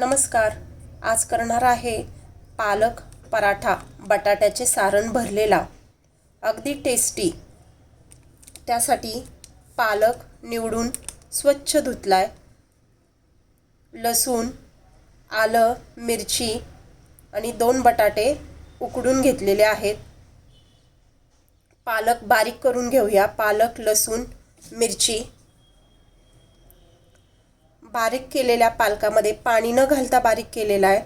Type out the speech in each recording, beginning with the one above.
नमस्कार. आज करणार आहे पालक पराठा बटाट्याचे सारण भरलेला. अगदी टेस्टी त्यासाठी पालक निवडून स्वच्छ धुतलाय. लसूण आलं मिरची आणि दोन बटाटे उकडून घेतलेले आहेत. पालक बारीक करून घेऊया. पालक लसूण मिरची बारीक केलेल्या पालकामध्ये पाणी न घालता बारीक केलेला आहे.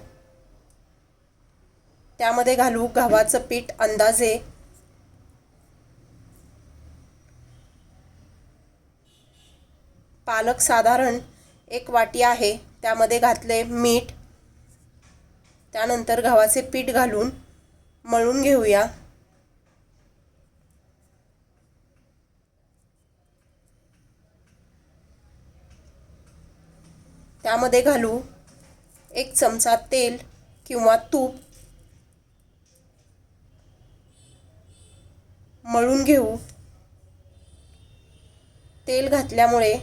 त्यामध्ये घालू गव्हाचं पीठ अंदाजे पालक साधारण एक वाटी आहे. त्यामध्ये घातले मीठ. त्यानंतर गव्हाचे पीठ घालून मळून घेऊया. त्यामध्ये घालू एक चमचा तेल किंवा तूप मळून घेऊ. तेल घातल्यामुळे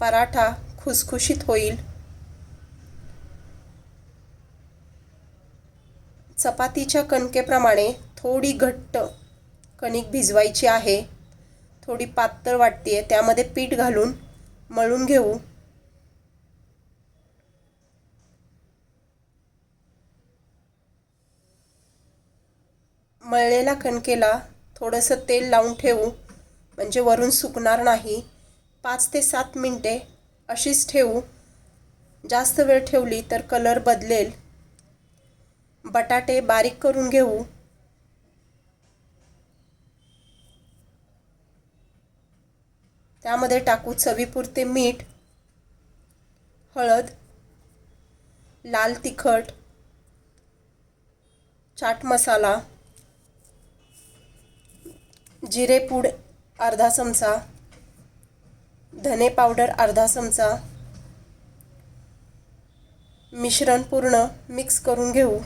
पराठा खुसखुशीत होईल. चपातीच्या कणकेप्रमाणे थोडी घट्ट कणिक भिजवायची आहे. थोडी पातळ वाटते त्यामध्ये पीठ घालून मळून घेऊ. मळलेल्या कणकेला थोडंसं तेल लावून ठेवू म्हणजे वरून सुकणार नाही. पाच ते सात मिनटे अशीच ठेवू. जास्त वेळ ठेवली तर कलर बदलेल. बटाटे बारीक करून घेऊ. त्यामध्ये टाकू चवीपुरते मीठ हळद लाल तिखट चाट मसाला जिरेपूड अर्धा चमचा. धने पावडर अर्धा चमचा. मिश्रण पूर्ण मिक्स करून घेऊ.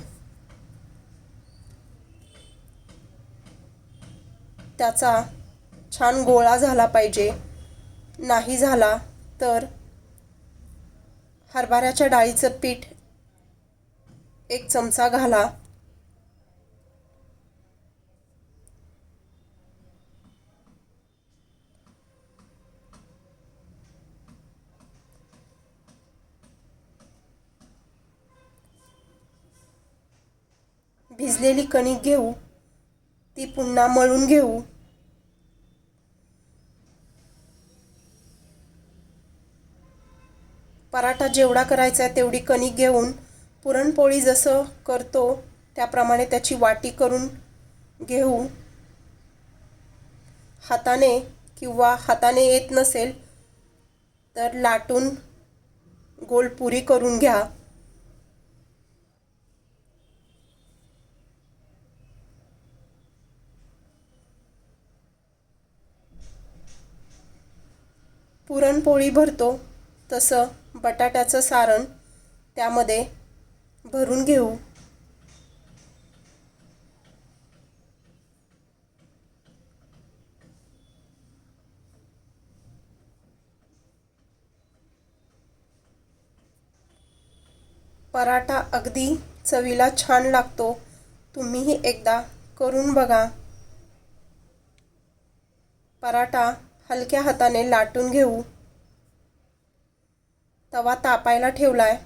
त्याचा छान गोळा झाला पाहिजे. नाही झाला तर हरभऱ्याच्या डाळीचं पीठ एक चमचा घाला. भिजलेली कणिक घेऊ ती पुन्हा मळून घेऊ. पराठा जेवढा करायचा आहे तेवढी कणिक घेऊन पुरणपोळी जसं करतो त्याप्रमाणे त्याची वाटी करून घेऊ. हाताने किंवा हाताने येत नसेल तर लाटून गोल पुरी करून घ्या. पुरणपोळी भरतो तसं बटाट्याचं सारण त्यामध्ये भरून घेऊ. पराठा अगदी चवीला छान लागतो तुम्हीही एकदा करून बघा. पराठा हलक्या हाताने लाटून घेऊ. तवा तापायला ठेवलाय.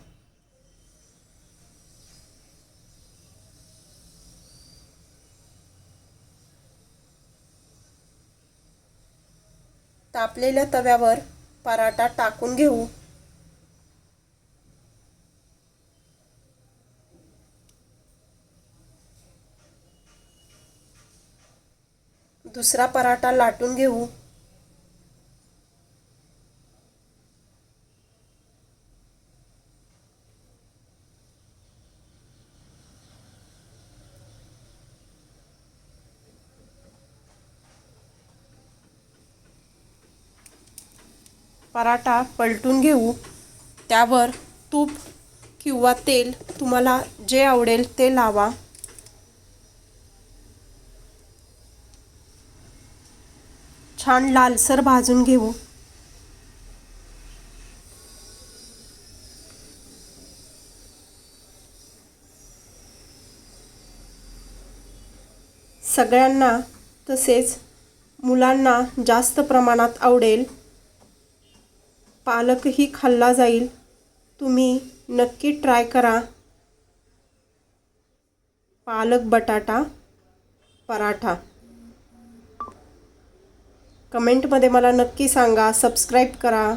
तापलेल्या तव्यावर पराठा टाकून घेऊ. दुसरा पराठा लाटून घेऊ. पराठा पलटून घेऊ. त्यावर तूप किंवा तेल तुम्हाला जे आवडेल ते लावा. छान लालसर भाजून घेऊ. सगळ्यांना तसेच मुलांना जास्त प्रमाणात आवडेल पालकही खाल्ला जाईल. तुम्ही नक्की ट्राय करा. पालक बटाटा पराठा. कमेंटमध्ये मला नक्की सांगा सबस्क्राईब करा.